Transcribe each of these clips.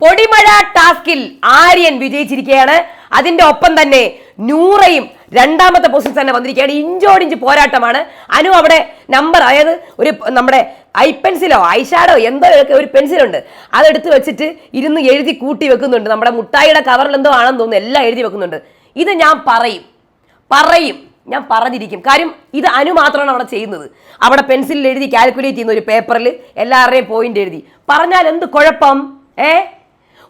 പൊടിമഴ ടാസ്കിൽ ആര്യൻ വിജയിച്ചിരിക്കുകയാണ്. അതിന്റെ ഒപ്പം തന്നെ നൂറയും രണ്ടാമത്തെ പൊസിഷൻ തന്നെ വന്നിരിക്കുകയാണ്. ഇഞ്ചോടിഞ്ച് പോരാട്ടമാണ്. അനു അവിടെ നമ്പർ അതായത് ഒരു നമ്മുടെ ഐ പെൻസിലോ ഐഷാഡോ എന്തോ ഒക്കെ ഒരു പെൻസിലുണ്ട് അതെടുത്ത് വെച്ചിട്ട് ഇരുന്ന് എഴുതി കൂട്ടി വെക്കുന്നുണ്ട്. നമ്മുടെ മുട്ടായിയുടെ കവറിൽ എന്തോ ആണെന്ന് തോന്നുന്നു എല്ലാം എഴുതി വെക്കുന്നുണ്ട്. ഇത് ഞാൻ പറയും. പറയും. ഞാൻ പറഞ്ഞിരിക്കും. കാര്യം ഇത് അനു മാത്രമാണ് അവിടെ ചെയ്യുന്നത്. അവിടെ പെൻസിലിൽ എഴുതി കാൽക്കുലേറ്റ് ചെയ്യുന്ന ഒരു പേപ്പറിൽ എല്ലാവരുടെയും പോയിന്റ് എഴുതി. പറഞ്ഞാൽ എന്ത് കുഴപ്പം? ഏ?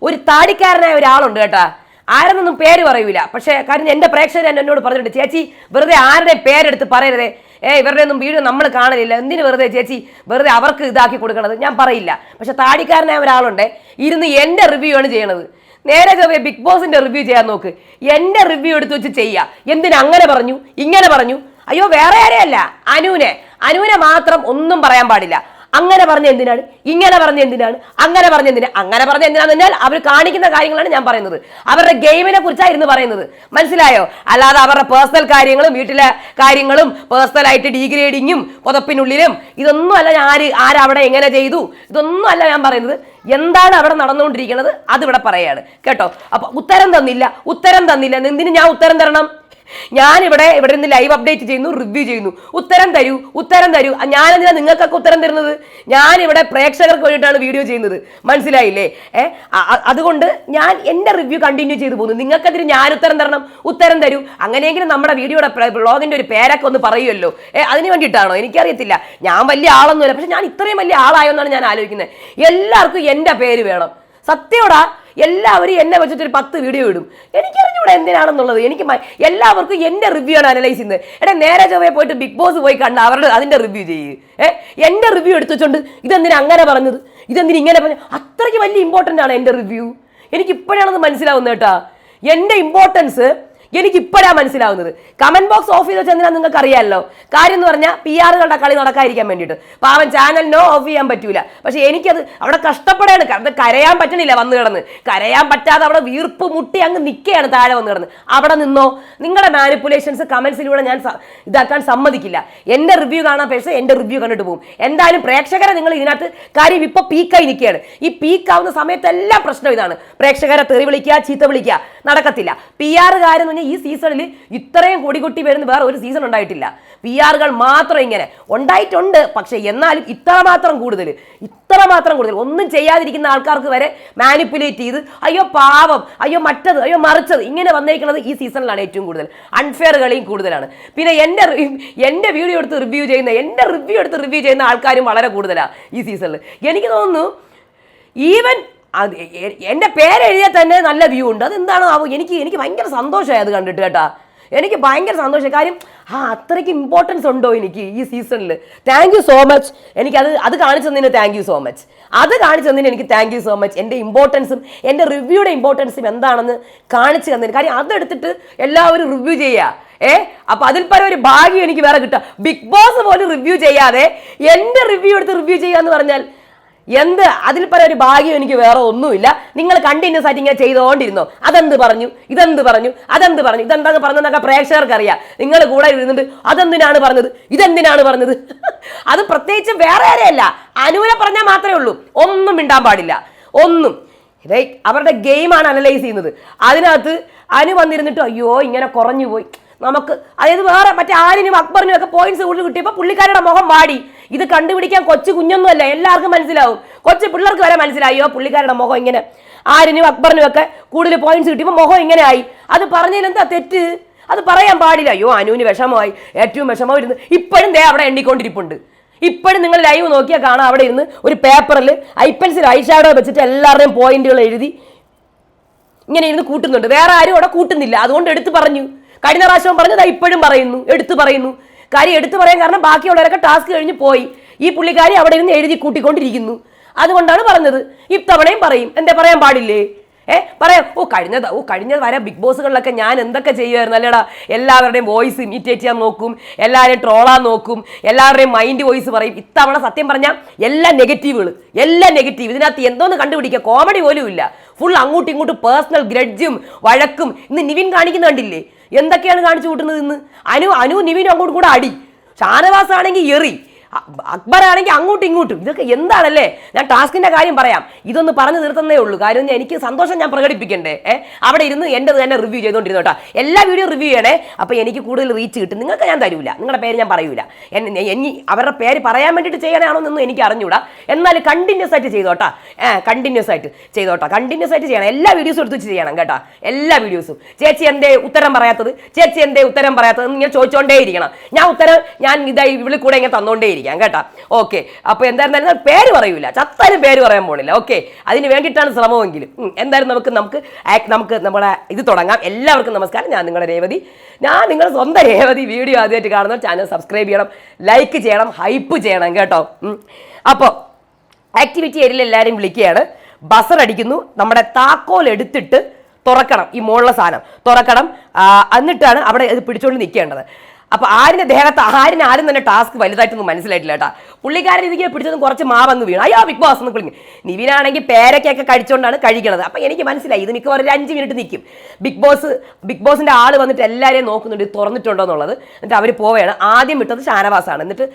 ഒരു താടിക്കാരനായ ഒരാളുണ്ട് കേട്ടാ. ആരെന്നൊന്നും പേര് പറയൂല. പക്ഷേ കാരണം എന്റെ പ്രേക്ഷകർ എന്നെ എന്നോട് പറഞ്ഞിട്ടുണ്ട് ചേച്ചി വെറുതെ ആരുടെ പേരെടുത്ത് പറയരുതേ? ഏ ഇവരുടെ ഒന്നും വീഡിയോ നമ്മൾ കാണലില്ല. എന്തിനു വെറുതെ ചേച്ചി? വെറുതെ അവർക്ക് ഇതാക്കി കൊടുക്കണത്? ഞാൻ പറയില്ല. പക്ഷെ താടിക്കാരനായ ഒരാളുണ്ട്. ഇരുന്ന് എന്റെ റിവ്യൂ ആണ് ചെയ്യണത്. നേരെ ചെറിയ ബിഗ് ബോസിന്റെ റിവ്യൂ ചെയ്യാൻ നോക്ക്. എന്റെ റിവ്യൂ എടുത്ത് വെച്ച് ചെയ്യാ. എന്തിനാ അങ്ങനെ പറഞ്ഞു? ഇങ്ങനെ പറഞ്ഞു? അയ്യോ വേറെ ആരെയല്ല. അനുവിനെ. അനുവിനെ മാത്രം ഒന്നും പറയാൻ പാടില്ല. അങ്ങനെ പറഞ്ഞ എന്തിനാണ്? ഇങ്ങനെ പറഞ്ഞ എന്തിനാണ്? അങ്ങനെ പറഞ്ഞ എന്തിനാണ് അങ്ങനെ പറഞ്ഞ എന്തിനാന്ന് പറഞ്ഞാൽ അവർ കാണിക്കുന്ന കാര്യങ്ങളാണ് ഞാൻ പറയുന്നത്. അവരുടെ ഗെയിമിനെ കുറിച്ചാണ് പറയുന്നത്. മനസ്സിലായോ? അല്ലാതെ അവരുടെ പേഴ്സണൽ കാര്യങ്ങളും വീട്ടിലെ കാര്യങ്ങളും പേഴ്സണലായിട്ട് ഡീഗ്രേഡിങ്ങും പുതപ്പിനുള്ളിലും ഇതൊന്നും അല്ല ഞാൻ ആര് ആരവിടെ എങ്ങനെ ചെയ്തു? ഇതൊന്നും അല്ല ഞാൻ പറയുന്നത്. എന്താണ് അവിടെ നടന്നുകൊണ്ടിരിക്കുന്നത്? അതിവിടെ പറയാണ്. കേട്ടോ? അപ്പൊ ഉത്തരം തന്നില്ല. ഉത്തരം തന്നില്ല. എന്തിന് ഞാൻ ഉത്തരം തരണം? ഞാൻ ഇവിടെ ഇവിടെ നിന്ന് ലൈവ് അപ്ഡേറ്റ് ചെയ്യുന്നു റിവ്യൂ ചെയ്യുന്നു. ഉത്തരം തരൂ ഉത്തരം തരൂ. ഞാനെന്തിനാ നിങ്ങൾക്കൊക്കെ ഉത്തരം തരുന്നത്? ഞാൻ ഇവിടെ പ്രേക്ഷകർക്ക് വേണ്ടിയിട്ടാണ് വീഡിയോ ചെയ്യുന്നത്. മനസ്സിലായില്ലേ? ഏ അതുകൊണ്ട് ഞാൻ എന്റെ റിവ്യൂ കണ്ടിന്യൂ ചെയ്തു പോകുന്നു. നിങ്ങൾക്കതിന് ഞാൻ ഉത്തരം തരണം ഉത്തരം തരൂ. അങ്ങനെയെങ്കിലും നമ്മുടെ വീഡിയോയുടെ ബ്ലോഗിന്റെ ഒരു പേരൊക്കെ ഒന്ന് പറയുമല്ലോ. ഏ അതിന് വേണ്ടിയിട്ടാണോ? എനിക്കറിയത്തില്ല. ഞാൻ വലിയ ആളൊന്നുമില്ല പക്ഷെ ഞാൻ ഇത്രയും വലിയ ആളായോ എന്നാണ് ഞാൻ ആലോചിക്കുന്നത്. എല്ലാവർക്കും എന്റെ പേര് വേണം. സത്യോടാ എല്ലാവരും എന്നെ വെച്ചിട്ട് ഒരു പത്ത് വീഡിയോ ഇടും. എനിക്കറിഞ്ഞൂടെ എന്തിനാണെന്നുള്ളത്. എനിക്ക് എല്ലാവർക്കും എന്റെ റിവ്യൂ ആണ് അനലൈസ് ചെയ്യുന്നത്. എടാ നേരെ ചൊവ്വയെ പോയിട്ട് ബിഗ് ബോസ് പോയി കണ്ട അവരുടെ അതിന്റെ റിവ്യൂ ചെയ്യ്. ഏ എന്റെ റിവ്യൂ എടുത്തു വെച്ചോണ്ട് ഇതെന്തിനാ അങ്ങനെ പറഞ്ഞത്? ഇതെന്തിനാ ഇങ്ങനെ പറഞ്ഞു അത്രയ്ക്ക് വലിയ ഇമ്പോർട്ടന്റ് ആണ് എന്റെ റിവ്യൂ എനിക്ക് ഇപ്പോഴാണത് മനസ്സിലാവുന്നത് കേട്ടാ. എന്റെ ഇമ്പോർട്ടൻസ് എനിക്ക് ഇപ്പോഴാ മനസ്സിലാവുന്നത്. കമന്റ് ബോക്സ് ഓഫ് ചെയ്ത് വെച്ചാൽ നിങ്ങൾക്ക് അറിയാമല്ലോ കാര്യം എന്ന് പറഞ്ഞാൽ പി ആറുകളുടെ കളി നടക്കാതിരിക്കാൻ വേണ്ടിയിട്ട്. പാവൻ നോ ഓഫ് ചെയ്യാൻ പറ്റൂല. പക്ഷെ എനിക്കത് അവിടെ കഷ്ടപ്പെടാണ്. കാരണം കരയാൻ പറ്റണില്ല വന്നു കിടന്ന്. കരയാൻ പറ്റാതെ അവിടെ വീർപ്പ് മുട്ടി അങ്ങ് നിൽക്കുകയാണ് താഴെ വന്നു കിടന്ന്. അവിടെ നിന്നോ? നിങ്ങളുടെ മാനിപ്പുലേഷൻസ് കമന്റ്സിലൂടെ ഞാൻ ഇതാക്കാൻ സമ്മതിക്കില്ല. എന്റെ റിവ്യൂ കാണാൻ പക്ഷേ എന്റെ റിവ്യൂ കണ്ടിട്ട് പോകും എന്തായാലും പ്രേക്ഷകരെ നിങ്ങൾ ഇതിനകത്ത് കാര്യം ഇപ്പൊ പീക്കായി നിൽക്കുകയാണ്. ഈ പീക്കാവുന്ന സമയത്തെല്ലാം പ്രശ്നം ഇതാണ്. പ്രേക്ഷകരെ തെറി വിളിക്കുക ചീത്ത വിളിക്കുക. നടക്കത്തില്ല. പി ആറുകാരെന്ന് പറഞ്ഞാൽ ഈ സീസണിൽ ഇത്രയും കൊടികൊട്ടി വരുന്ന വേറെ ഒരു സീസൺ ഉണ്ടായിട്ടില്ല. പി ആറുകൾ മാത്രം ഇങ്ങനെ ഉണ്ടായിട്ടുണ്ട്. പക്ഷേ എന്നാലും ഇത്ര മാത്രം കൂടുതൽ ഇത്ര മാത്രം കൂടുതൽ ഒന്നും ചെയ്യാതിരിക്കുന്ന ആൾക്കാർക്ക് വരെ മാനിപ്പുലേറ്റ് ചെയ്ത് അയ്യോ പാവം അയ്യോ മറ്റത് അയ്യോ മറിച്ചത് ഇങ്ങനെ വന്നിരിക്കുന്നത് ഈ സീസണിലാണ് ഏറ്റവും കൂടുതൽ. അൺഫെയർ കളിയും കൂടുതലാണ്. പിന്നെ എന്റെ എന്റെ വീഡിയോ എടുത്ത് റിവ്യൂ ചെയ്യുന്ന എന്റെ റിവ്യൂ എടുത്ത് റിവ്യൂ ചെയ്യുന്ന ആൾക്കാരും വളരെ കൂടുതലാണ് ഈ സീസണിൽ. എനിക്ക് തോന്നുന്നു ഈവൻ അത് എന്റെ പേരെഴുതിയാൽ തന്നെ നല്ല വ്യൂ ഉണ്ട്. അതെന്താണ് എനിക്ക് എനിക്ക് ഭയങ്കര സന്തോഷമായി അത് കണ്ടിട്ട് കേട്ടാ. എനിക്ക് ഭയങ്കര സന്തോഷം കാര്യം ആ അത്രയ്ക്ക് ഇമ്പോർട്ടൻസ് ഉണ്ടോ എനിക്ക് ഈ സീസണിൽ താങ്ക് യു സോ മച്ച് എനിക്കത് അത് കാണിച്ചു തന്നതിന് താങ്ക് യു സോ മച്ച് അത് കാണിച്ചു തന്നതിന് എനിക്ക് താങ്ക് യു സോ മച്ച് എന്റെ ഇമ്പോർട്ടൻസും എന്റെ റിവ്യൂയുടെ ഇമ്പോർട്ടൻസും എന്താണെന്ന് കാണിച്ചു തന്നതിന്. കാര്യം അതെടുത്തിട്ട് എല്ലാവരും റിവ്യൂ ചെയ്യുക ഏ? അപ്പൊ അതിൽ പരം ഒരു ഭാഗ്യം എനിക്ക് വേറെ കിട്ടുക. ബിഗ് ബോസ് പോലും റിവ്യൂ ചെയ്യാതെ എന്റെ റിവ്യൂ എടുത്ത് റിവ്യൂ ചെയ്യുക എന്ന് പറഞ്ഞാൽ എന്ത്? അതിൽ പല ഒരു ഭാഗ്യം എനിക്ക് വേറെ ഒന്നുമില്ല. നിങ്ങൾ കണ്ടിന്യൂസ് ആയിട്ട് ഇങ്ങനെ ചെയ്തുകൊണ്ടിരുന്നോ? അതെന്ത് പറഞ്ഞു? ഇതെന്ത് പറഞ്ഞു? അതെന്ത് പറഞ്ഞു? ഇതെന്താന്ന് പറഞ്ഞതെന്നൊക്കെ പ്രേക്ഷകർക്ക് അറിയാം നിങ്ങൾ കൂടെ ഇരുന്നിട്ട് അതെന്തിനാണ് പറഞ്ഞത്? ഇതെന്തിനാണ് പറഞ്ഞത്? അത് പ്രത്യേകിച്ച് വേറെ ആരെയല്ല. അനുവിനെ പറഞ്ഞാൽ മാത്രമേ ഉള്ളൂ. ഒന്നും മിണ്ടാൻ പാടില്ല. ഒന്നും. അവരുടെ ഗെയിമാണ് അനലൈസ് ചെയ്യുന്നത്. അതിനകത്ത് അനു വന്നിരുന്നിട്ട് അയ്യോ ഇങ്ങനെ കുറഞ്ഞു പോയി നമുക്ക് അതായത് വേറെ മറ്റേ ആരിനും അക്ബറിനും ഒക്കെ പോയിന്റ്സ് കൂടുതൽ കിട്ടിയപ്പോൾ പുള്ളിക്കാരുടെ മുഖം വാടി. ഇത് കണ്ടുപിടിക്കാൻ കൊച്ചു കുഞ്ഞൊന്നുമല്ല എല്ലാവർക്കും മനസ്സിലാവും. കൊച്ചു പിള്ളേർക്ക് വരെ മനസ്സിലായോ പുള്ളിക്കാരുടെ മുഖം ഇങ്ങനെ. ആരിനും അക്ബറിനും ഒക്കെ കൂടുതൽ പോയിന്റ്സ് കിട്ടിയപ്പോൾ മുഖം ഇങ്ങനെ ആയി അത് പറഞ്ഞതിൽ എന്താ തെറ്റ്? അത് പറയാൻ പാടില്ല. അയ്യോ അനുവിന് വിഷമമായി. ഏറ്റവും വിഷമമായി ഇരുന്ന് ഇപ്പോഴും ദേ അവിടെ എണ്ണിക്കൊണ്ടിരിപ്പുണ്ട്. ഇപ്പോഴും നിങ്ങൾ ലൈവ് നോക്കിയാൽ കാണാം. അവിടെ ഇരുന്ന് ഒരു പേപ്പറിൽ ഐ പെൻസിൽ ഐ ഷാഡോ വെച്ചിട്ട് എല്ലാവരുടെയും പോയിന്റുകൾ എഴുതി ഇങ്ങനെ ഇരുന്ന് കൂട്ടുന്നുണ്ട്. വേറെ ആരും അവിടെ കൂട്ടുന്നില്ല. അതുകൊണ്ട് എടുത്തു പറഞ്ഞു. കഴിഞ്ഞ പ്രാവശ്യം പറഞ്ഞത് ഇപ്പോഴും പറയുന്നു എടുത്തു പറയുന്നു. കാര്യം എടുത്തു പറയാൻ കാരണം ബാക്കിയുള്ളവരൊക്കെ ടാസ്ക് കഴിഞ്ഞ് പോയി. ഈ പുള്ളിക്കാരി അവിടെ ഇരുന്ന് എഴുതി കൂട്ടിക്കൊണ്ടിരിക്കുന്നു. അതുകൊണ്ടാണ് പറഞ്ഞത്. ഇത്തവണയും പറയും. എന്താ പറയാൻ പാടില്ലേ? ഏ പറയാം. ഓ കഴിഞ്ഞത്. ഓ കഴിഞ്ഞ വരെ ബിഗ് ബോസുകളിലൊക്കെ ഞാൻ എന്തൊക്കെ ചെയ്യുമായിരുന്നു. അല്ലേടാ എല്ലാവരുടെയും വോയിസ് ഇമിറ്റേറ്റ് ചെയ്യാൻ നോക്കും. എല്ലാവരെയും ട്രോളാൻ നോക്കും. എല്ലാവരുടെയും മൈൻഡ് വോയിസ് പറയും. ഇത്തവണ സത്യം പറഞ്ഞാൽ എല്ലാ നെഗറ്റീവുകൾ എല്ലാ നെഗറ്റീവ് ഇതിനകത്ത് എന്തോന്ന് കണ്ടുപിടിക്കുക കോമഡി പോലും ഇല്ല ഫുൾ അങ്ങോട്ടും ഇങ്ങോട്ടും പേഴ്സണൽ ഗ്രഡ്ജും വഴക്കും. ഇന്ന് നിവിൻ കാണിക്കുന്ന കണ്ടില്ലേ? എന്തൊക്കെയാണ് കാണിച്ചു കൂട്ടുന്നത് ഇന്ന്? അനു അനു നിവിനും അങ്ങോട്ടും കൂടെ അടി. ഷാനവാസ് ആണെങ്കിൽ എറി. അ- അക്ബർ ആണെങ്കിൽ അങ്ങോട്ടും ഇങ്ങോട്ടും. ഇതൊക്കെ എന്താണല്ലേ? ഞാൻ ടാസ്കിന്റെ കാര്യം പറയാം. ഇതൊന്ന് പറഞ്ഞു നിർത്തുന്നേ ഉള്ളൂ. കാര്യം എനിക്ക് സന്തോഷം ഞാൻ പ്രകടിപ്പിക്കണ്ടേ? അവിടെ ഇരുന്ന് എന്റെ തന്നെ റിവ്യൂ ചെയ്തുകൊണ്ടിരുന്നു കേട്ടോ. എല്ലാ വീഡിയോ റിവ്യൂ ചെയ്യണേ. അപ്പോൾ എനിക്ക് കൂടുതൽ റീച്ച് കിട്ടും. നിങ്ങൾക്ക് ഞാൻ തരൂല. നിങ്ങളുടെ പേര് ഞാൻ പറയൂല. ഇനി അവരുടെ പേര് പറയാൻ വേണ്ടിയിട്ട് ചെയ്യണയാണോ എന്നൊന്നും എനിക്ക് അറിഞ്ഞൂടാ. എന്നാൽ കണ്ടിന്യൂസ് ആയിട്ട് ചെയ്തോട്ടാ ഏ കണ്ടിന്യൂസ് ആയിട്ട് ചെയ്തോട്ടാ കണ്ടിന്യൂസ് ആയിട്ട് ചെയ്യണം. എല്ലാ വീഡിയോസും എടുത്ത് വെച്ച് ചെയ്യണം കേട്ടോ. എല്ലാ വീഡിയോസും ചേച്ചി എന്തേ ഉത്തരം പറയാത്തത്? ചേച്ചി എന്തേ ഉത്തരം പറയാത്തത് ഇങ്ങനെ ചോദിച്ചോണ്ടേ ഇരിക്കണം ഞാൻ ഉത്തരം ഞാൻ ഇതായി ഇവിടെ കൂടെ ഇങ്ങനെ തന്നോണ്ടേ ഇരിക്കാം കേട്ടോ. ഓക്കെ അപ്പോൾ എന്തായിരുന്നാലും പേര് പറയൂല. ചത്താലും പേര് പറയാൻ പോണില്ല. ഓക്കെ അതിന് വേണ്ടിയിട്ടാണ് ശ്രമമെങ്കിലും എന്തായാലും നമുക്ക് നമുക്ക് നമുക്ക് നമ്മുടെ ഇത് തുടങ്ങാം. എല്ലാവർക്കും നമസ്കാരം. ഞാൻ നിങ്ങളുടെ രേവതി. ഞാൻ നിങ്ങളുടെ സ്വന്തം രേവതി വീഡിയോ ആദ്യമായിട്ട് കാണുന്ന ചാനൽ സബ്സ്ക്രൈബ് ചെയ്യണം ലൈക്ക് ചെയ്യണം ഹൈപ്പ് ചെയ്യണം കേട്ടോ. അപ്പോൾ ആക്ടിവിറ്റി ഏരിയയിൽ എല്ലാവരും വിളിക്കുകയാണ്. ബസർ അടിക്കുന്നു. നമ്മുടെ താക്കോൽ എടുത്തിട്ട് തുറക്കണം ഈ മുകളിലെ സാധനം. തുറക്കണം. എന്നിട്ടാണ് അവിടെ ഇത് പിടിച്ചുകൊണ്ട് നിൽക്കേണ്ടത് അപ്പൊ ആരിന്റെ ദേഹത്ത് ആരിന് ആരും തന്നെ ടാസ്ക് വലുതായിട്ടൊന്നും മനസ്സിലായിട്ടില്ല കേട്ടാ പുള്ളിക്കാരൻ ഇതിങ്ങനെ പിടിച്ചതും കുറച്ച് മാവങ്ങ് വീണു. അയ്യോ ബിഗ് ബോസ് എന്ന് കുളിങ്ങി. നിവിനാണെങ്കിൽ പേരക്കൊക്കെ കഴിച്ചുകൊണ്ടാണ് കഴിക്കണത്. അപ്പൊ എനിക്ക് മനസ്സിലായി ഇത് മിക്കവാറും ഒരു അഞ്ച് മിനിറ്റ് നിൽക്കും ബിഗ് ബോസ് ബിഗ് ബോസിന്റെ ആൾ വന്നിട്ട് എല്ലാവരെയും നോക്കുന്നുണ്ട് തുറന്നിട്ടുണ്ടോ എന്നുള്ളത്. എന്നിട്ട് അവർ പോവുകയാണ്. ആദ്യം വിട്ടത് ഷാനവാസാണ്. എന്നിട്ട്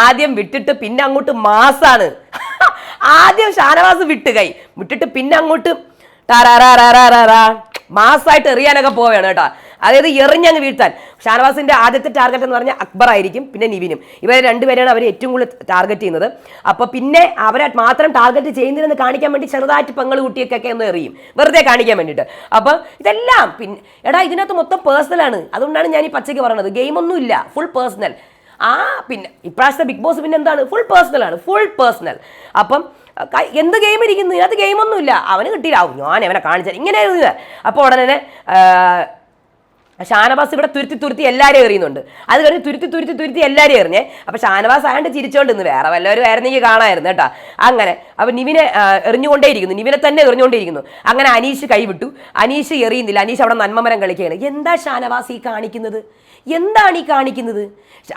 ആദ്യം വിട്ടിട്ട് പിന്നെ അങ്ങോട്ട് മാസാണ്. ആദ്യം ഷാനവാസ് വിട്ട് കൈ. വിട്ടിട്ട് പിന്നെ അങ്ങോട്ട് മാസമായിട്ട് എറിയാനൊക്കെ പോവുകയാണ് കേട്ടോ. അതായത് എറിഞ്ഞങ്ങ് വീഴ്ത്താൻ. ഷാനവാസിന്റെ ആദ്യത്തെ ടാർഗറ്റ് എന്ന് പറഞ്ഞാൽ അക്ബർ ആയിരിക്കും പിന്നെ നിവിനും. ഇവരെ രണ്ടുപേരെയാണ് അവർ ഏറ്റവും കൂടുതൽ ടാർഗറ്റ് ചെയ്യുന്നത്. അപ്പോൾ പിന്നെ അവരെ മാത്രം ടാർഗറ്റ് ചെയ്യുന്നതിനെന്ന് കാണിക്കാൻ വേണ്ടി ചെറുതായിട്ട് പങ്ങൾ കുട്ടിയൊക്കെ ഒന്ന് എറിയും. വെറുതെ കാണിക്കാൻ വേണ്ടിയിട്ട്. അപ്പോൾ ഇതെല്ലാം പിന്നെ എടാ ഇതിനകത്ത് മൊത്തം പേഴ്സണലാണ് അതുകൊണ്ടാണ് ഞാൻ ഈ പച്ചയ്ക്ക് പറയുന്നത് ഗെയിമൊന്നും ഇല്ല. ഫുൾ പേഴ്സണൽ ആ പിന്നെ ഇപ്രാവശ്യത്തെ ബിഗ് ബോസ് പിന്നെ എന്താണ്? ഫുൾ പേഴ്സണൽ ആണ്. ഫുൾ പേഴ്സണൽ അപ്പം എന്ത് ഗെയിം ഇരിക്കുന്നു? ഇതിനകത്ത് ഗെയിമൊന്നുമില്ല അവന് കിട്ടിയില്ല. ഞാൻ അവനെ കാണിച്ചാൽ ഇങ്ങനെ അപ്പോൾ ഉടനെ ഷാനവാസ് ഇവിടെ തുരുത്തി തുരുത്തി എല്ലാവരെയും എറിയുന്നുണ്ട്. അത് കഴിഞ്ഞ് തുരുത്തി തുരുത്തി തുരുത്തി എല്ലാവരെയും എറിഞ്ഞേ അപ്പോൾ ഷാനവാസ് ആയണ്ട് ചിരിച്ചോണ്ട് നിന്ന് വേറെ വല്ലവരും ആയിരുന്നെങ്കിൽ കാണാമായിരുന്നു കേട്ടോ. അങ്ങനെ അപ്പോൾ നിവിനെ എറിഞ്ഞുകൊണ്ടേയിരിക്കുന്നു. നിവിനെ തന്നെ എറിഞ്ഞുകൊണ്ടേയിരിക്കുന്നു. അങ്ങനെ അനീഷ് കൈവിട്ടു. അനീഷ് എറിയുന്നില്ല. അനീഷ് അവിടെ നന്മമരം കളിക്കുകയാണ്. എന്താ ഷാനവാസ് ഈ കാണിക്കുന്നത്? എന്താണ് ഈ കാണിക്കുന്നത്?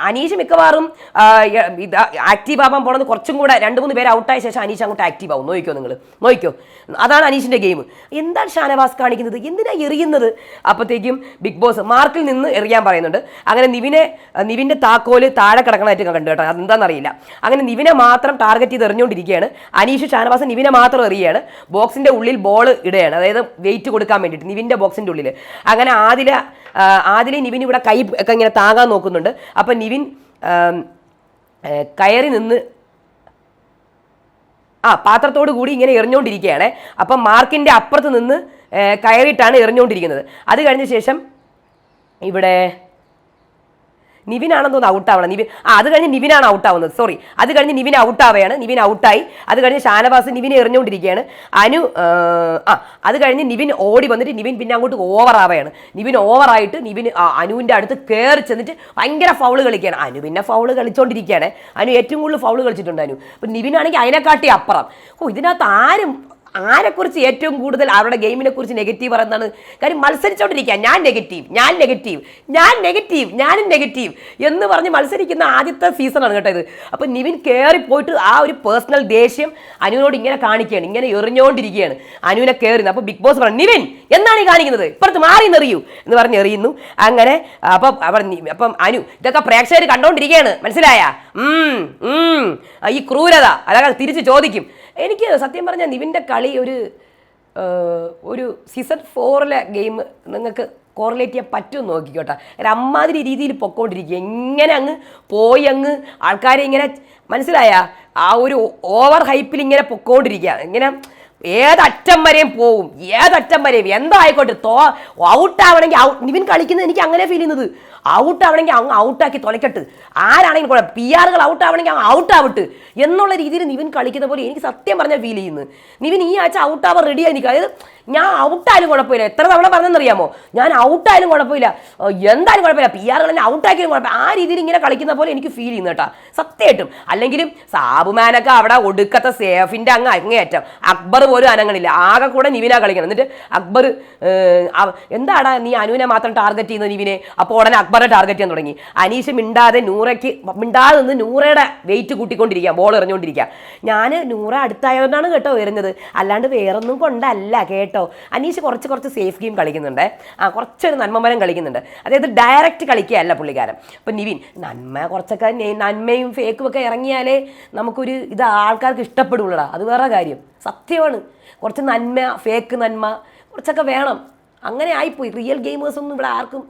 അനീഷ് മിക്കവാറും ഇത് ആക്റ്റീവ് ആവാൻ പോണത് കുറച്ചും കൂടെ രണ്ട് മൂന്ന് പേര് ഔട്ടായ ശേഷം അനീഷ് അങ്ങോട്ട് ആക്റ്റീവ് ആവും. നോക്കിക്കോ നിങ്ങൾ നോക്കിക്കോ. അതാണ് അനീഷിന്റെ ഗെയിം എന്താണ് ഷാനവാസ് കാണിക്കുന്നത്? എന്തിനാ എറിയുന്നത്? അപ്പോഴത്തേക്കും ബിഗ് ബോസ് മാർക്കിൽ നിന്ന് എറിയാൻ പറയുന്നുണ്ട്. അങ്ങനെ നിവിനെ നിവിന്റെ താക്കോൽ താഴെ കിടക്കണമായിട്ട് കണ്ടു കേട്ടോ. അതെന്താണെന്നറിയില്ല അങ്ങനെ നിവിനെ മാത്രം ടാർഗറ്റ് ചെയ്ത് എറിഞ്ഞുകൊണ്ടിരിക്കുകയാണ്. അനീഷ് ഷാനവാസ് നിവിനെ മാത്രം എറിയുകയാണ്. ബോക്സിന്റെ ഉള്ളിൽ ബോൾ ഇടുകയാണ്. അതായത് വെയിറ്റ് കൊടുക്കാൻ വേണ്ടിയിട്ട് നിവിന്റെ ബോക്സിന്റെ ഉള്ളിൽ അങ്ങനെ ആദില ആദിലെ നിവിൻ ഇവിടെ കൈ ഒക്കെ ഇങ്ങനെ താങ്ങാൻ നോക്കുന്നുണ്ട്. അപ്പം നിവിൻ കയറി നിന്ന് ആ പാത്രത്തോട് കൂടി ഇങ്ങനെ എറിഞ്ഞുകൊണ്ടിരിക്കുകയാണ് അപ്പം മാർക്കിന്റെ അപ്പുറത്ത് നിന്ന് കയറിയിട്ടാണ് എറിഞ്ഞുകൊണ്ടിരിക്കുന്നത് അത് കഴിഞ്ഞ ശേഷം ഇവിടെ നിവിനാണെന്ന് തോന്നുന്നു ഔട്ടാവണം നിവിൻ ആ അത് കഴിഞ്ഞ് നിവിനാണ് ഔട്ടാവുന്നത് സോറി അത് കഴിഞ്ഞ് നിവിൻ ഔട്ടാവുകയാണ് നിവിൻ ഔട്ടായി അത് കഴിഞ്ഞ് ഷാനവാസ് നിവിനെ എറിഞ്ഞുകൊണ്ടിരിക്കുകയാണ്. അനു ആ, അത് കഴിഞ്ഞ് നിവിൻ ഓടി വന്നിട്ട് നിവിൻ പിന്നെ അങ്ങോട്ട് ഓവർ ആവുകയാണ്. നിവിൻ ഓവറായിട്ട് നിവിൻ അനുവിന്റെ അടുത്ത് കയറി ചെന്നിട്ട് ഭയങ്കര ഫൗൾ കളിക്കുകയാണ്. അനു പിന്നെ ഫൗൾ കളിച്ചുകൊണ്ടിരിക്കുകയാണ് അനു ഏറ്റവും കൂടുതൽ ഫൗൾ കളിച്ചിട്ടുണ്ട് അനു. അപ്പം നിവിനാണെങ്കിൽ അതിനെക്കാട്ടി അപ്പുറം. ഓ ഇതിനകത്ത് ആരും ആരെക്കുറിച്ച് ഏറ്റവും കൂടുതൽ അവരുടെ ഗെയിമിനെ കുറിച്ച് നെഗറ്റീവ് പറയുന്നതാണ്? കാര്യം മത്സരിച്ചോണ്ടിരിക്കുക. ഞാൻ നെഗറ്റീവ് ഞാൻ നെഗറ്റീവ് ഞാൻ നെഗറ്റീവ് ഞാനും നെഗറ്റീവ് എന്ന് പറഞ്ഞ് മത്സരിക്കുന്ന ആദ്യത്തെ സീസണാണ് കേട്ടോ ഇത്. അപ്പം നിവിൻ കയറി പോയിട്ട് ആ ഒരു പേഴ്സണൽ ദേഷ്യം അനുവിനോട് ഇങ്ങനെ കാണിക്കുകയാണ്. ഇങ്ങനെ എറിഞ്ഞുകൊണ്ടിരിക്കുകയാണ് അനുവിനെ കയറുന്നത് അപ്പോൾ ബിഗ് ബോസ് പറഞ്ഞു നിവിൻ എന്നാണ് ഈ കാണിക്കുന്നത്? ഇപ്പുറത്ത് മാറി എറിയൂ എന്ന് പറഞ്ഞ് എറിയുന്നു. അങ്ങനെ അപ്പം അവർ അപ്പം അനു ഇതൊക്കെ പ്രേക്ഷകർ കണ്ടോണ്ടിരിക്കുകയാണ്. മനസ്സിലായ? ഈ ക്രൂരത. അതൊക്കെ തിരിച്ച് ചോദിക്കും. എനിക്ക് സത്യം പറഞ്ഞാൽ നിവിന്റെ കളി ഒരു ഒരു സീസൺ ഫോറിലെ ഗെയിം നിങ്ങൾക്ക് കോറിലേറ്റ് ചെയ്യാൻ പറ്റുമെന്ന് നോക്കിക്കോട്ടെ. ഒരു അമ്മാതിരി രീതിയിൽ പൊക്കോണ്ടിരിക്കുക. ഇങ്ങനെ അങ്ങ് പോയി അങ്ങ് ആൾക്കാരെ ഇങ്ങനെ മനസ്സിലായ? ആ ഒരു ഓവർ ഹൈപ്പിൽ ഇങ്ങനെ പൊക്കോണ്ടിരിക്കുക. ഇങ്ങനെ ഏതറ്റം വരെയും പോവും. ഏതറ്റം വരെയും. എന്തായിക്കോട്ടെ തോ ഔട്ടാവണമെങ്കിൽ ഔട്ട് നിവിൻ കളിക്കുന്നത് എനിക്ക് അങ്ങനെ ഫീൽ ചെയ്യുന്നത്. ഔട്ടാവണമെങ്കിൽ അങ്ങ് ഔട്ടാക്കി തുലക്കട്ട്. ആരാണെങ്കിലും കുഴപ്പം പി ആറുകൾ ഔട്ട് ആവണമെങ്കിൽ അങ്ങ് ഔട്ട് ആവട്ട് എന്നുള്ള രീതിയിൽ നിവിൻ കളിക്കുന്ന പോലെ എനിക്ക് സത്യം പറഞ്ഞാൽ ഫീൽ ചെയ്യുന്നു. നിവിൻ ഈ ആഴ്ച ഔട്ട് ആവാൻ റെഡി നിൽക്കുക. അതായത് ഞാൻ ഔട്ടായാലും കുഴപ്പമില്ല. എത്ര തവണ പറഞ്ഞെന്നറിയാമോ? ഞാൻ ഔട്ടായാലും കുഴപ്പമില്ല. എന്തായാലും കുഴപ്പമില്ല. പി ആറുകൾ എന്നെ ഔട്ടാക്കിയാലും കുഴപ്പമില്ല. ആ രീതിയിൽ ഇങ്ങനെ കളിക്കുന്ന പോലെ എനിക്ക് ഫീൽ ചെയ്യുന്നു കേട്ടോ. സത്യമായിട്ടും. അല്ലെങ്കിലും സാബുമാനൊക്കെ അവിടെ ഒടുക്കത്തെ സേഫിന്റെ അങ്ങ് അങ്ങേയറ്റം. അക്ബർ പോലും അനങ്ങളില്ല ആകെ കൂടെ നിവിനാ കളിക്കണം. എന്നിട്ട് അക്ബർ എന്താടാ നീ അനുവിനെ മാത്രം ടാർഗറ്റ് ചെയ്യുന്നത് നിവിനെ? അപ്പോൾ ഉടനെ അക്ബർ അക്ബറെ ടാർഗറ്റ് ചെയ്യാൻ തുടങ്ങി. അനീഷ് മിണ്ടാതെ നൂറയ്ക്ക് മിണ്ടാതെ നിന്ന് നൂറയുടെ വെയിറ്റ് കൂട്ടിക്കൊണ്ടിരിക്കുക ബോൾ എറിഞ്ഞുകൊണ്ടിരിക്കുക. ഞാൻ നൂറ അടുത്തായതുകൊണ്ടാണ് കേട്ടോ എറിഞ്ഞത് അല്ലാണ്ട് വേറൊന്നും കൊണ്ടല്ല കേട്ടോ. അനീഷ് കുറച്ച് കുറച്ച് സേഫ് ഗെയിം കളിക്കുന്നുണ്ട്. ആ കുറച്ചൊരു നന്മമരം കളിക്കുന്നുണ്ട്. അതായത് ഡയറക്റ്റ് കളിക്കുകയല്ല പുള്ളിക്കാരൻ. അപ്പം നിവിൻ നന്മ കുറച്ചൊക്കെ നന്മയും ഫേക്കും ഒക്കെ ഇറങ്ങിയാലേ നമുക്കൊരു ഇത് ആൾക്കാർക്ക് ഇഷ്ടപ്പെടുള്ളടാ. അത് വേറെ കാര്യം. സത്യമാണ്. കുറച്ച് നന്മ ഫേക്ക് നന്മ കുറച്ചൊക്കെ വേണം. അങ്ങനെ ആയിപ്പോയി. റിയൽ ഗെയിമേഴ്സ് ഒന്നും ഇവിടെ ആർക്കും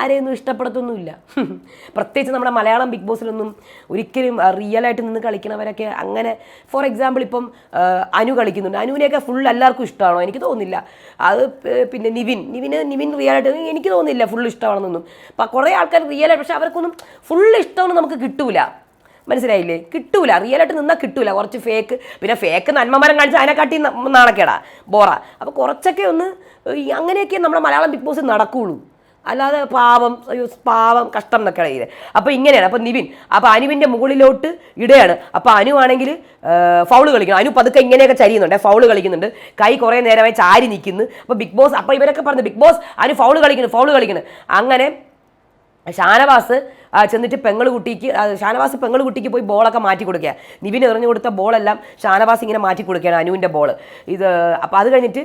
ആരെയൊന്നും ഇഷ്ടപ്പെടത്തൊന്നുമില്ല. പ്രത്യേകിച്ച് നമ്മുടെ മലയാളം ബിഗ് ബോസിലൊന്നും ഒരിക്കലും റിയൽ ആയിട്ട് നിന്ന് കളിക്കണവരൊക്കെ അങ്ങനെ ഫോർ എക്സാമ്പിൾ ഇപ്പം അനു കളിക്കുന്നുണ്ട്. അനുവിനെയൊക്കെ ഫുൾ എല്ലാവർക്കും ഇഷ്ടമാണോ? എനിക്ക് തോന്നുന്നില്ല. അത് പിന്നെ നിവിൻ. നിവിന് നിവിൻ റിയൽ ആയിട്ട് എനിക്ക് തോന്നുന്നില്ല ഫുൾ ഇഷ്ടമാണെന്നൊന്നും. അപ്പം കുറേ ആൾക്കാർ റിയൽ ആയിട്ട് പക്ഷേ അവർക്കൊന്നും ഫുൾ ഇഷ്ടമൊന്നും നമുക്ക് കിട്ടൂല. മനസ്സിലായില്ലേ? കിട്ടൂല. റിയൽ ആയിട്ട് നിന്നാൽ കിട്ടൂല. കുറച്ച് ഫേക്ക് പിന്നെ ഫേക്ക് നന്മമരം കാണിച്ച് അതിനെക്കാട്ടി കാട്ടി നാണക്കേടാ. ബോറ. അപ്പോൾ കുറച്ചൊക്കെ ഒന്ന് അങ്ങനെയൊക്കെ നമ്മുടെ മലയാളം ബിഗ് ബോസ് നടക്കുകയുള്ളൂ അല്ലാതെ പാവം പാവം കഷ്ടം എന്നൊക്കെ ഇടയിൽ അപ്പോൾ ഇങ്ങനെയാണ്. അപ്പോൾ നിവിൻ. അപ്പോൾ അനുവിന്റെ മുകളിലോട്ട് ഇടയാണ് അപ്പോൾ അനു ആണെങ്കിൽ ഫൗൾ കളിക്കണം. അനു പതുക്കെ ഇങ്ങനെയൊക്കെ ചരിയുന്നുണ്ട്. ഫൗൾ കളിക്കുന്നുണ്ട്. കൈ കുറേ നേരമായി ചാരി നിൽക്കുന്നു. അപ്പോൾ ബിഗ് ബോസ് അപ്പോൾ ഇവരൊക്കെ പറഞ്ഞു ബിഗ് ബോസ് അനു ഫൗൾ കളിക്കുന്നു ഫൗൾ കളിക്കുന്നു. അങ്ങനെ ഷാനവാസ് ചെന്നിട്ട് പെങ്ങൾ കുട്ടിക്ക് ഷാനവാസ് പെങ്ങൾ കുട്ടിക്ക് പോയി ബോളൊക്കെ മാറ്റി കൊടുക്കുക. നിവിൻ എറിഞ്ഞു കൊടുത്ത ബോളെല്ലാം ഷാനവാസ് ഇങ്ങനെ മാറ്റി കൊടുക്കുകയാണ് അനുവിന്റെ ബോൾ ഇത് അപ്പോൾ അത് കഴിഞ്ഞിട്ട്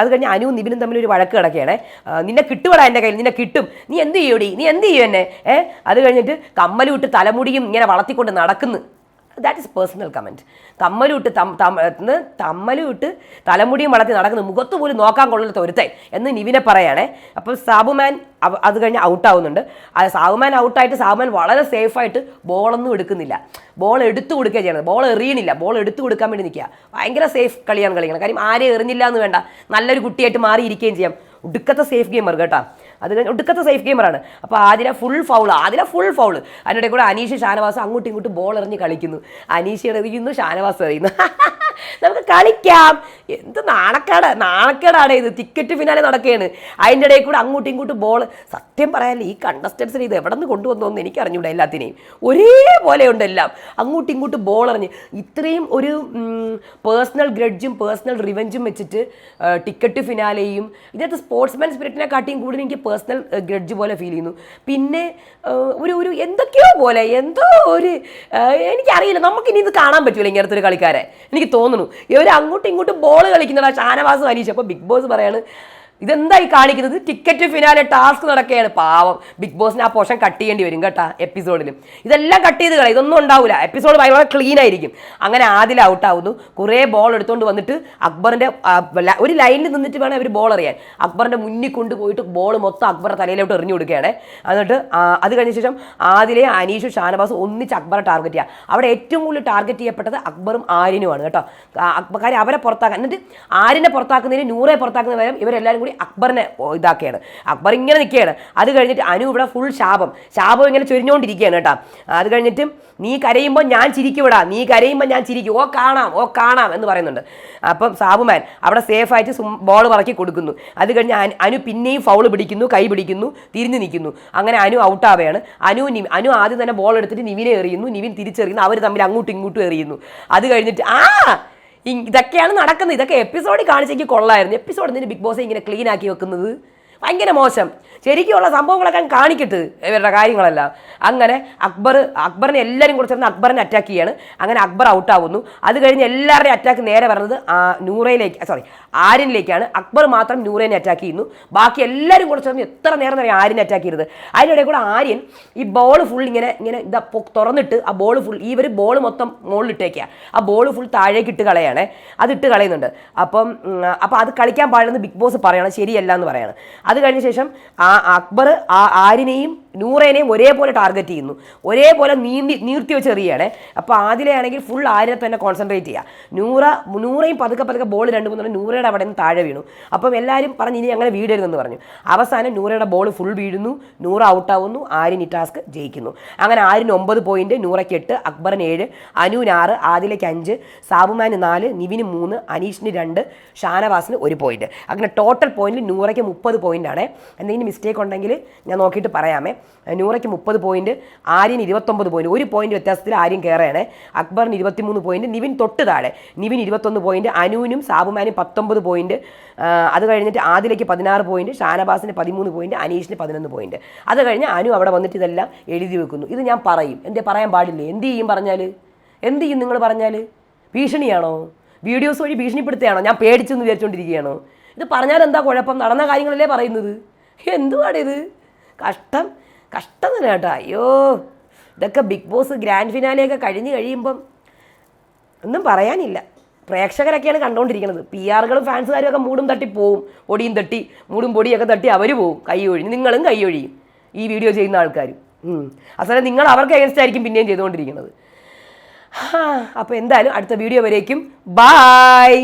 അത് കഴിഞ്ഞ് അനുവും നിവിനും തമ്മിൽ ഒരു വഴക്ക് കിടക്കുകയാണ്. നിന്നെ കിട്ടുവടാ എന്റെ കയ്യിൽ നിന്നെ കിട്ടും. നീ എന്ത് ചെയ്യൂടി? നീ എന്ത് ചെയ്യും എന്നെ? ഏഹ് അത് കഴിഞ്ഞിട്ട് കമ്മലും ഇട്ട് തലമുടിയും ഇങ്ങനെ വളർത്തിക്കൊണ്ട് നടക്കുന്നു. ദാറ്റ് ഇസ് പേഴ്സണൽ കമന്റ് തമ്മലിട്ട് ഇട്ട് തം തം എന്ന് തമ്മലും ഇട്ട് തലമുടിയും വളർത്തി നടക്കുന്ന മുഖത്ത് പോലും നോക്കാൻ കൊള്ളാത്ത ഒരുത്തൻ എന്ന് നിവിനെ പറയണേ. അപ്പോൾ സാബുമാൻ അത് കഴിഞ്ഞ് ഔട്ടാവുന്നുണ്ട് സാബുമാൻ ഔട്ടായിട്ട് സാബുമാൻ വളരെ സേഫായിട്ട് ബോളൊന്നും എടുക്കുന്നില്ല. ബോൾ എടുത്തു കൊടുക്കുക ചെയ്യണത് ബോൾ എറിയണില്ല. ബോൾ എടുത്തു കൊടുക്കാൻ വേണ്ടി നിൽക്കുക. ഭയങ്കര സേഫ് കളിയാണ് കളിക്കണം കാര്യം ആരെയും എറിഞ്ഞില്ല എന്ന് വേണ്ട. നല്ലൊരു കുട്ടിയായിട്ട് മാറിയിരിക്കുകയും ചെയ്യാം. ഒടുക്കത്തെ സേഫ് ഗെയിമർ കേട്ടോ. അത് ഒടുക്കത്തെ സേഫ് ഗെയിമറാണ് അപ്പോൾ Athira full foul Athira full foul അതിനിടെ കൂടെ അനീഷ് ഷാനവാസ് അങ്ങോട്ടും ഇങ്ങോട്ടും ബോൾ എറിഞ്ഞ് കളിക്കുന്നു. അനീഷ് എറിയുന്നു ഷാനവാസ് എറിയുന്നു നമുക്ക് കളിക്കാം. എന്ത് നാണക്കേട് നാണക്കേടാണ് ഇത്. ടിക്കറ്റ് ഫിനാലെ നടക്കുകയാണ് അതിന്റെ ഇടയിൽ കൂടെ അങ്ങോട്ടും ഇങ്ങോട്ടും ബോൾ സത്യം പറയാനില്ല ഈ കണ്ടസ്റ്റൻസിന് ഇത് എവിടെ നിന്ന് കൊണ്ടുവന്നോന്ന് എനിക്ക് അറിഞ്ഞൂടാ എല്ലാത്തിനെയും. ഒരേപോലെ ഉണ്ട് എല്ലാം. അങ്ങോട്ടും ഇങ്ങോട്ടും ബോൾ എറിഞ്ഞ്. ഇത്രയും ഒരു പേഴ്സണൽ ഗ്രഡ്ജും പേഴ്സണൽ റിവെഞ്ചും വെച്ചിട്ട് ടിക്കറ്റ് ഫിനാലെയും ഇതിനകത്ത് സ്പോർട്സ്മാൻ സ്പിരിറ്റിനെ കാട്ടിയും കൂടുതൽ എനിക്ക് പേഴ്സണൽ ഗ്രഡ്ജ് പോലെ ഫീൽ ചെയ്യുന്നു. പിന്നെ ഒരു ഒരു എന്തൊക്കെയോ പോലെ എന്തോ ഒരു എനിക്കറിയില്ല എനിക്കറിയില്ല. നമുക്കിനി ഇത് കാണാൻ പറ്റില്ല ഇങ്ങനത്തെ ഒരു കളിക്കാരെ. എനിക്ക് തോന്നുന്നു. ഇവർ അങ്ങോട്ടും ഇങ്ങോട്ടും ബോൾ കളിക്കുന്നതാ ഷാനവാസ് അനീഷ്. അപ്പോൾ ബിഗ് ബോസ് പറയാണ് ഇതെന്തായി കാണിക്കുന്നത്? ടിക്കറ്റ് ഫിനാലെ ടാസ്ക് നടക്കുകയാണ്. പാവം. ബിഗ് ബോസിന് ആ പോഷൻ കട്ട് ചെയ്യേണ്ടി വരും കേട്ടാ എപ്പിസോഡിൽ ഇതെല്ലാം കട്ട് ചെയ്ത് കളയും. ഇതൊന്നും ഉണ്ടാവില്ല എപ്പിസോഡ് ഭയങ്കര ക്ലീൻ ആയിരിക്കും. അങ്ങനെ ആദ്യം ഔട്ട് ആവുന്നു. കുറേ ബോൾ എടുത്തുകൊണ്ട് വന്നിട്ട് അക്ബറിന്റെ ഒരു ലൈനിൽ നിന്നിട്ട് വേണം അവർ ബോൾ അറിയാൻ അക്ബറിന്റെ മുന്നിൽ കൊണ്ട് പോയിട്ട് ബോൾ മൊത്തം അക്ബറിന്റെ തലയിലോട്ട് എറിഞ്ഞു കൊടുക്കുകയാണ്. എന്നിട്ട് അത് കഴിഞ്ഞ ശേഷം ആദിലെ അനീഷും ഷാനവാസും ഒന്നിച്ച് അക്ബറെ ടാർഗറ്റ് ചെയ്യുക അവിടെ ഏറ്റവും കൂടുതൽ ടാർഗറ്റ് ചെയ്യപ്പെട്ടത് അക്ബറും ആര്യനുമാണ് കേട്ടോ. കാര്യം അവരെ പുറത്താക്കാൻ. എന്നിട്ട് ആര്യനെ പുറത്താക്കുന്നതിന് നൂറെ പുറത്താക്കുന്ന പകരം ഇവരെല്ലാവരും കൂടി അക്ബറിനെ ഓ, ഇതാക്കുകയാണ് അക്ബർ ഇങ്ങനെ നിൽക്കുകയാണ്. അത് കഴിഞ്ഞിട്ട് അനു ഇവിടെ ഫുൾ ശാപം. ശാപം ഇങ്ങനെ ചൊരിഞ്ഞുകൊണ്ടിരിക്കുകയാണ് കേട്ടോ. അത് കഴിഞ്ഞിട്ട് നീ കരയുമ്പോൾ ഞാൻ ചിരിക്കുവിടാ നീ കരയുമ്പോൾ ഞാൻ ചിരിക്കും. ഓ കാണാം. ഓ കാണാം എന്ന് പറയുന്നുണ്ട്. അപ്പം സാബുമാൻ അവിടെ സേഫായിട്ട് ബോൾ പറക്കി കൊടുക്കുന്നു. അത് കഴിഞ്ഞ് അനു- പിന്നെയും ഫൗൾ പിടിക്കുന്നു കൈ പിടിക്കുന്നു തിരിഞ്ഞു നിൽക്കുന്നു. അങ്ങനെ അനു ഔട്ടാവുകയാണ് അനു അനു ആദ്യം തന്നെ ബോൾ എടുത്തിട്ട് നിവിനെ എറിയുന്നു. നിവിൻ തിരിച്ചെറിയുന്നു. അവർ തമ്മിൽ അങ്ങോട്ടും ഇങ്ങോട്ടും എറിയുന്നു. അത് കഴിഞ്ഞിട്ട് ആ! ഇതൊക്കെയാണ് നടക്കുന്നത്. ഇതൊക്കെ എപ്പിസോഡിൽ കാണിച്ചെങ്കിൽ കൊള്ളായിരുന്നു. എപ്പിസോഡ് എന്തിന് ബിഗ് ബോസ് ഇങ്ങനെ ക്ലീൻ ആക്കി വെക്കുന്നത്. ഭയങ്കര മോശം. ശരിക്കുമുള്ള സംഭവങ്ങളൊക്കെ കാണിക്കട്ട് ഇവരുടെ കാര്യങ്ങളെല്ലാം. അങ്ങനെ അക്ബർ അക്ബറിനെ എല്ലാവരും കൂടെ ചേർന്ന് അക്ബറിനെ അറ്റാക്ക് ചെയ്യാണ്. അങ്ങനെ അക്ബർ ഔട്ടാവുന്നു അത് കഴിഞ്ഞ് എല്ലാവരുടെയും അറ്റാക്ക് നേരെ വരുന്നത് നൂറയിലേക്ക് സോറി ആര്യനിലേക്കാണ്. അക്ബർ മാത്രം നൂറേനെ അറ്റാക്ക് ചെയ്യുന്നു. ബാക്കി എല്ലാവരും കൂടെ ചേർന്ന് എത്ര നേരം നേരം ആര്യനെ അറ്റാക്ക് ചെയ്തത് അതിനിടെ കൂടെ ആര്യൻ ഈ ബോൾ ഫുൾ ഇങ്ങനെ ഇങ്ങനെ ഇതാ തുറന്നിട്ട് ആ ബോൾ ഫുൾ ഈ ഒരു ബോൾ മൊത്തം മുകളിലിട്ടേക്കുക ആ ബോൾ ഫുൾ താഴേക്ക് ഇട്ട് കളയാണ്. അത് ഇട്ട് കളയുന്നുണ്ട്. അപ്പം അപ്പം അത് കളിക്കാൻ പാടില്ലെന്ന് ബിഗ് ബോസ് പറയണം. ശരിയല്ല എന്ന് പറയണം. അത് കഴിഞ്ഞ ശേഷം ആ അക്ബർ ആ ആര്യനെയും നൂറേനെയും ഒരേപോലെ ടാർഗറ്റ് ചെയ്യുന്നു. ഒരേപോലെ നീന്തി നീർത്തി വെച്ച് എറിയാണ് അപ്പോൾ ആദിലയാണെങ്കിൽ ഫുൾ ആര്യനെ തന്നെ കോൺസെൻട്രേറ്റ് ചെയ്യുക നൂറ നൂറയും പതുക്കെ പതുക്കെ ബോൾ രണ്ട് മൂന്ന് നൂറയുടെ അവിടെ നിന്ന് താഴെ വീണു. അപ്പം എല്ലാവരും പറഞ്ഞ് ഇനി അങ്ങനെ വീടരുതെന്ന് പറഞ്ഞു. അവസാനം നൂറയുടെ ബോൾ ഫുൾ വീഴുന്നു. നൂറ ഔട്ടാവുന്നു ആര്യൻ ഈ ടാസ്ക് ജയിക്കുന്നു. അങ്ങനെ ആര്യന് ഒമ്പത് പോയിന്റ് നൂറയ്ക്ക് എട്ട് അക്ബറിന് ഏഴ് അനുവിന് ആറ് ആദിലയ്ക്ക് അഞ്ച് സാബുമാന് നാല് നിവിന് മൂന്ന് അനീഷിന് രണ്ട് ഷാനവാസിന് ഒരു പോയിന്റ് അങ്ങനെ ടോട്ടൽ പോയിന്റിൽ നൂറയ്ക്ക് മുപ്പത് പോയിന്റാണ് എന്തെങ്കിലും മിസ്റ്റേക്ക് ഉണ്ടെങ്കിൽ ഞാൻ നോക്കിയിട്ട് പറയാമേ. നൂറയ്ക്ക് മുപ്പത് പോയിന്റ് ആര്യൻ ഇരുപത്തൊമ്പത് പോയിന്റ് ഒരു പോയിന്റ് വ്യത്യാസത്തിൽ ആര്യൻ കയറുകയാണ് അക്ബറിന് ഇരുപത്തിമൂന്ന് പോയിന്റ് നിവിൻ തൊട്ട് താഴെ. നിവിൻ ഇരുപത്തൊന്ന് പോയിന്റ് അനുവിനും സാബുമാനും പത്തൊമ്പത് പോയിന്റ് അത് കഴിഞ്ഞിട്ട് ആദിലേക്ക് പതിനാറ് പോയിന്റ് ഷാനബാസിന് പതിമൂന്ന് പോയിന്റ് അനീഷിന് പതിനൊന്ന് പോയിന്റ് അത് കഴിഞ്ഞ് അനു അവിടെ വന്നിട്ട് ഇതെല്ലാം എഴുതി വെക്കുന്നു. ഇത് ഞാൻ പറയും. എന്തേ പറയാൻ പാടില്ലേ? എന്ത് ചെയ്യും പറഞ്ഞാൽ എന്ത് ചെയ്യും നിങ്ങൾ പറഞ്ഞാൽ ഭീഷണിയാണോ? വീഡിയോസ് വഴി ഭീഷണിപ്പെടുത്തുകയാണോ? ഞാൻ പേടിച്ചെന്ന് വിചാരിച്ചുകൊണ്ടിരിക്കുകയാണോ ഇത് പറഞ്ഞാൽ എന്താ കുഴപ്പം? നടന്ന കാര്യങ്ങളല്ലേ പറയുന്നത്? എന്തുവാണിത്? കഷ്ടം. കഷ്ടം തന്നെ കേട്ടോ അയ്യോ ഇതൊക്കെ ബിഗ് ബോസ് ഗ്രാൻഡ് ഫിനാലെയൊക്കെ കഴിഞ്ഞ് കഴിയുമ്പം ഒന്നും പറയാനില്ല. പ്രേക്ഷകരൊക്കെയാണ് കണ്ടുകൊണ്ടിരിക്കുന്നത് പി ആറുകളും ഫാൻസുകാരും ഒക്കെ മൂടും തട്ടി പോവും. പൊടിയും തട്ടി മൂടും പൊടിയൊക്കെ തട്ടി അവർ പോവും. കൈ ഒഴിഞ്ഞ് നിങ്ങളും കൈ ഒഴിയും ഈ വീഡിയോ ചെയ്യുന്ന ആൾക്കാരും. അസലം നിങ്ങൾ അവർക്ക് എഗൻസ്റ്റ് ആയിരിക്കും പിന്നെയും ചെയ്തുകൊണ്ടിരിക്കുന്നത്. അപ്പോൾ എന്തായാലും അടുത്ത വീഡിയോ വരേക്കും. ബായ്